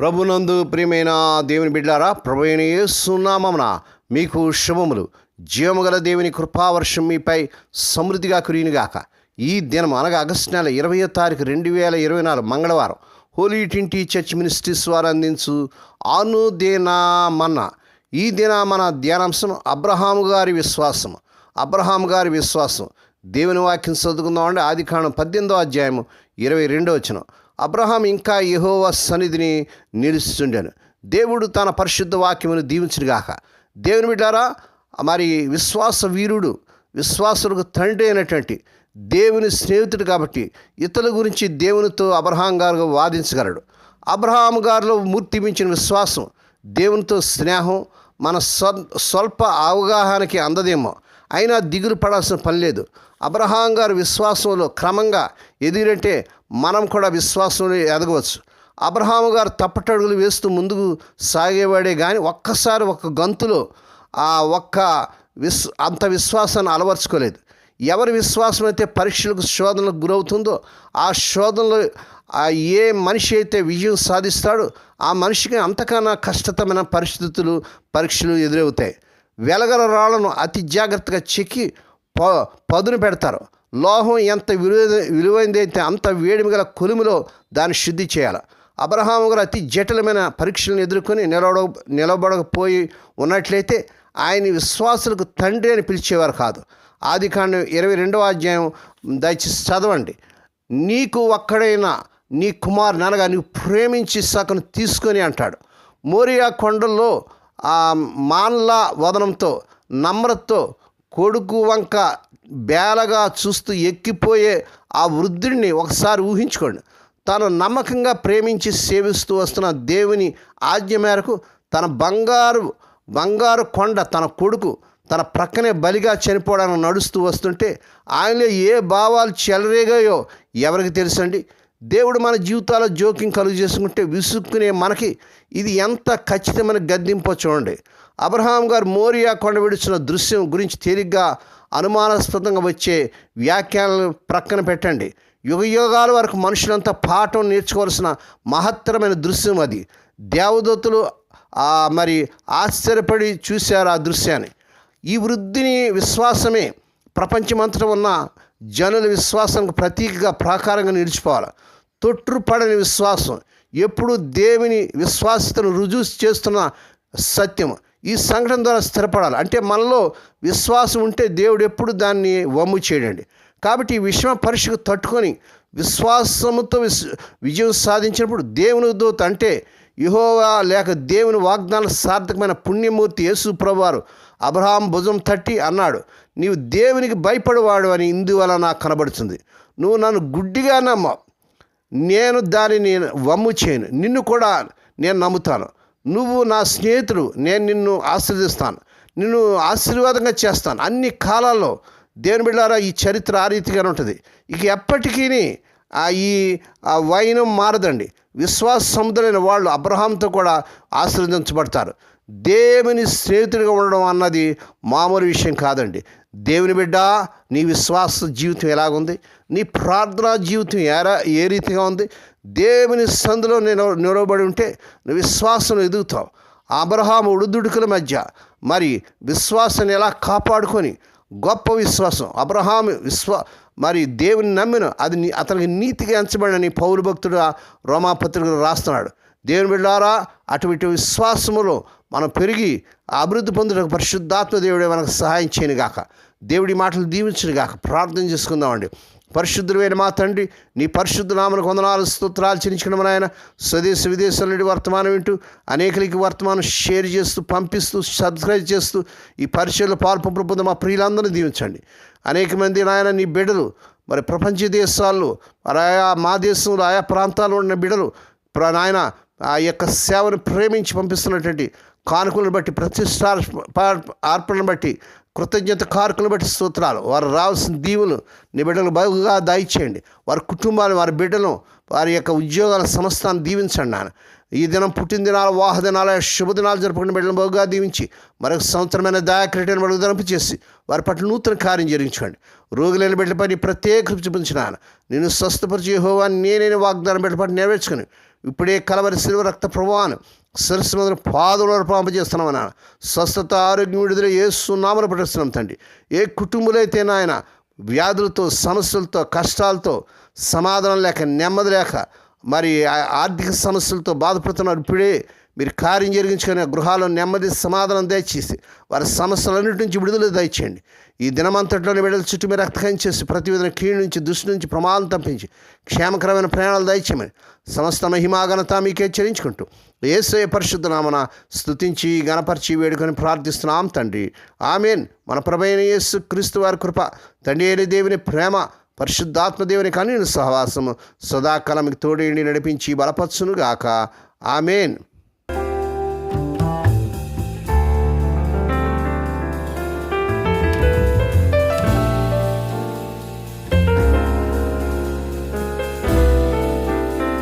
ప్రభునందు ప్రియమైన దేవుని బిడ్డారా ప్రభు సున్నామమున మీకు శుభములు. జీవముగల దేవుని కృపావర్షం మీపై సమృద్ధిగా కురియునుగాక. ఈ దినం అనగా ఆగస్టు నెల ఇరవయో తారీఖు రెండు వేల ఇరవై నాలుగు మంగళవారం హోలీ టింటి చర్చ్ మినిస్ట్రీస్ వారు అందించు అనుదినమన్న ఈ దిన మన ధ్యానాంశం అబ్రహాము గారి విశ్వాసం అబ్రహాం గారి విశ్వాసం దేవుని వాక్యం చదువుకుందామంటే ఆది కాండం పద్దెనిమిదో అధ్యాయము ఇరవై రెండో వచ్చినాం అబ్రహాం ఇంకా యెహోవా సన్నిధిని నిలుస్తుండాను. దేవుడు తన పరిశుద్ధ వాక్యమును దీవించుగాక దేవుని బిడ్డారా మరి విశ్వాస వీరుడు విశ్వాసులకు తండ్రి అయినటువంటి దేవుని స్నేహితుడు కాబట్టి ఇతరుల గురించి దేవునితో అబ్రహాం గారు వాదించగలడు. అబ్రహాం గారిలో మూర్తిమించిన విశ్వాసం దేవునితో స్నేహం మన స్వ స్వల్ప అవగాహనకి అందదేమో. అయినా దిగులు పడాల్సిన పని లేదు. అబ్రహాం గారు విశ్వాసంలో క్రమంగా ఎదిగినట్టే మనం కూడా విశ్వాసంలో ఎదగవచ్చు. అబ్రహాం గారు తప్పటడుగులు వేస్తూ ముందుకు సాగేవాడే కానీ ఒక్కసారి ఒక గంతులో ఆ ఒక్క విశ్ అంత విశ్వాసాన్ని అలవర్చుకోలేదు. ఎవరి విశ్వాసం అయితే పరీక్షలకు శోధనలకు గురవుతుందో ఆ శోధనలో ఏ మనిషి అయితే విజయం సాధిస్తాడో ఆ మనిషికి అంతకన్నా కష్టతమైన పరిస్థితులు పరీక్షలు ఎదురవుతాయి. వెలగల రాళ్ళను అతి జాగ్రత్తగా చెక్కి ప పదును పెడతారు. లోహం ఎంత విలువ విలువైందైతే అంత వేడిమి గల కొలుములో దాన్ని శుద్ధి చేయాలి. అబ్రహాము గారు అతి జటిలమైన పరీక్షలను ఎదుర్కొని నిలబడ నిలబడకపోయి ఉన్నట్లయితే ఆయన విశ్వాసులకు తండ్రి అని పిలిచేవారు కాదు. ఆది కాండం ఇరవై రెండవ అధ్యాయం దయచేసి చదవండి. నీకు ఒక్కడైనా నీ కుమారుని అనగా నీవు ప్రేమించి సకను తీసుకొని అంటాడు. మోరియా కొండల్లో ఆ మాన్ల వదనంతో నమ్రతతో కొడుకు వంక బేలగా చూస్తూ ఎక్కిపోయే ఆ వృద్ధుడిని ఒకసారి ఊహించుకోండి. తాను నమ్మకంగా ప్రేమించి సేవిస్తూ వస్తున్న దేవుని ఆజ్ఞ మేరకు తన బంగారు బంగారు కొండ తన కొడుకు తన ప్రక్కనే బలిగా చనిపోవడానికి నడుస్తూ వస్తుంటే ఆయనలో ఏ భావాలు చెలరేగాయో ఎవరికి తెలుసండి? దేవుడు మన జీవితాల్లో జోక్యం కలుగు చేసుకుంటే విసుక్కునే మనకి ఇది ఎంత ఖచ్చితమైన గద్దింపో చూడండి. అబ్రహాం గారు మోరియా కొండ విడుచున్న దృశ్యం గురించి తేలిగ్గా అనుమానాస్పదంగా వచ్చే వ్యాఖ్యానాలను ప్రక్కన పెట్టండి. యుగ యుగాల వరకు మనుషులంతా పాఠం నేర్చుకోవాల్సిన మహత్తరమైన దృశ్యం అది. దేవదూతలు మరి ఆశ్చర్యపడి చూశారు ఆ దృశ్యాన్ని. ఈ వృద్ధిని విశ్వాసమే. ప్రపంచమంతటా ఉన్న జనుల విశ్వాసానికి ప్రతీకగా ప్రాకారంగా నిలిచిపోవాలి. తొట్టుపడని విశ్వాసం. ఎప్పుడు దేవుని విశ్వాసతను రుజువు చేస్తున్న సత్యం. ఈ సంఘటన ద్వారా స్థిరపడాలి. అంటే మనలో విశ్వాసం ఉంటే దేవుడు ఎప్పుడు దాన్ని వమ్ము చేయడండి. కాబట్టి ఈ విషమ పరీక్షకు తట్టుకొని విశ్వాసముతో విస్ విజయం సాధించినప్పుడు దేవుని దూత అంటే యహోవా లేక దేవుని వాగ్దాన సార్థకమైన పుణ్యమూర్తి యేసు ప్రభువారు అబ్రహాం భుజం తట్టి అన్నాడు నీవు దేవునికి భయపడేవాడు అని ఇందువల్ల నాకు కనబడుతుంది నువ్వు నన్ను గుడ్డిగా నమ్మ నేను దానిని వమ్ము చేయను. నిన్ను కూడా నేను నమ్ముతాను. నువ్వు నా స్నేహితుడు. నేను నిన్ను ఆశీర్దిస్తాను నిన్ను ఆశీర్వాదంగా చేస్తాను. అన్ని కాలాల్లో దేవుని బిళ్ళారా ఈ చరిత్ర ఆ రీతిగానే ఉంటుంది. ఇక ఎప్పటికీ ఆ ఈ ఆ వైనం మారదండి. విశ్వాస సముద్రమైన వాళ్ళు అబ్రహాంతో కూడా ఆశీర్వదించబడతారు. దేవుని స్నేహితుడిగా ఉండడం అన్నది మామూలు విషయం కాదండి. దేవుని బిడ్డ నీ విశ్వాస జీవితం ఎలాగుంది? నీ ప్రార్థనా జీవితం ఎరా ఏ రీతిగా ఉంది? దేవుని సందులో నేను నిలవబడి ఉంటే నువ్వు విశ్వాసం ఎదుగుతావు. అబ్రహాం ఉడుదుడుకుల మధ్య మరి విశ్వాసాన్ని ఎలా కాపాడుకొని గొప్ప విశ్వాసం అబ్రహాం విశ్వ మరి దేవుని నమ్మిన అది అతనికి నీతిగా ఎంచబడినని పౌరు భక్తుడు రోమాపత్రికలు రాస్తున్నాడు. దేవుని బిడ్డారా అటువంటి విశ్వాసములో మనం పెరిగి అభివృద్ధి పొందుటకు పరిశుద్ధాత్మ దేవుడే మనకు సహాయం చేయను గాక. దేవుడి మాటలు దీవించను గాక. ప్రార్థన చేసుకుందామండి. పరిశుద్ధుడైన మా తండ్రి నీ పరిశుద్ధ నామను కొందనాలు స్తోత్రాలు చెల్లించడం ఆయన స్వదేశ విదేశాల నుండి వర్తమానం వింటూ అనేకలకి వర్తమానం షేర్ చేస్తూ పంపిస్తూ సబ్స్క్రైబ్ చేస్తూ ఈ పరిచయలో పాల్పంపులు పొంది మా ప్రియులందరినీ దీవించండి. అనేక మంది నాయన నీ బిడ్డలు మరి ప్రపంచ దేశాల్లో మరి ఆయా మా దేశంలో ఆయా ప్రాంతాల్లో ఉన్న బిడ్డలు ప్ర- నాయన ఆ యొక్క సేవను ప్రేమించి పంపిస్తున్నటువంటి కానుకలను బట్టి ప్రతిష్ట అర్పణను బట్టి కృతజ్ఞత కారకులను బట్టి స్తోత్రాలు. వారు రావాల్సిన దీవులు నీ బిడ్డలు బాగుగా దాయిచేయండి. వారి కుటుంబాలు వారి బిడ్డలు వారి యొక్క ఉద్యోగాల సంస్థను దీవించండి నాన్న ఈ దినం పుట్టినదినాలు వాహదినాల శుభదినాలు జరుపుకుని బిడ్డలను బాగుగా దీవించి మరొక సంవత్సరమైన దయాక్రీటను బడుగు దంపు చేసి వారి పట్ల నూతన కార్యం జరిగించండి రోగులైన బిడ్డలపై నీ ప్రత్యేక కృప చూపించిన నేను స్వస్థపరిచే హోవాన్ని నేనే వాగ్దానం బిడ్డల పట్ల నెరవేర్చుకుని ఇప్పుడే కలవరి శిలువ రక్త ప్రభావాన్ని శిరస్సు మీద పాదుల పాంపజేస్తున్నాం నాన్న స్వస్థత ఆరోగ్యం విడుదల ఏ సున్నామను పట్టిస్తున్నాం తండ్రి. ఏ కుటుంబులైతే నాయన వ్యాధులతో సమస్యలతో కష్టాలతో సమాధానం లేక నెమ్మది లేక మరి ఆ- ఆర్థిక సమస్యలతో బాధపడుతున్నారు ఇప్పుడే మీరు కార్యం జరిగించుకునే గృహాలను గృహాల్లో నెమ్మది సమాధానం దయచేసి వారి సమస్యలన్నిటి నుంచి విడుదల దయచేయండి. ఈ దినమంతట్లోని విడుదల చుట్టూ మీరు రక్తకం చేసి ప్రతి విధంగా కీడు నుంచి దృష్టి నుంచి ప్రమాదం తప్పించి క్షేమకరమైన ప్రయాణాలు దయచేయమని సమస్త మహిమాఘనత మీకే చెల్లించుకుంటూ ఏసయ పరిశుద్ధ నామన స్థుతించి గణపరిచి వేడుకొని ప్రార్థిస్తున్నాం తండ్రి. ఆమెన్. మన ప్రభైన యేసు క్రీస్తు వారి కృప తండ్రి అయిన దేవుని ప్రేమ పరిశుద్ధాత్మ దేవుని కన్నీని సహవాసము సదాకాలం తోడేండి నడిపించి బలపరచునుగాక. ఆమెన్.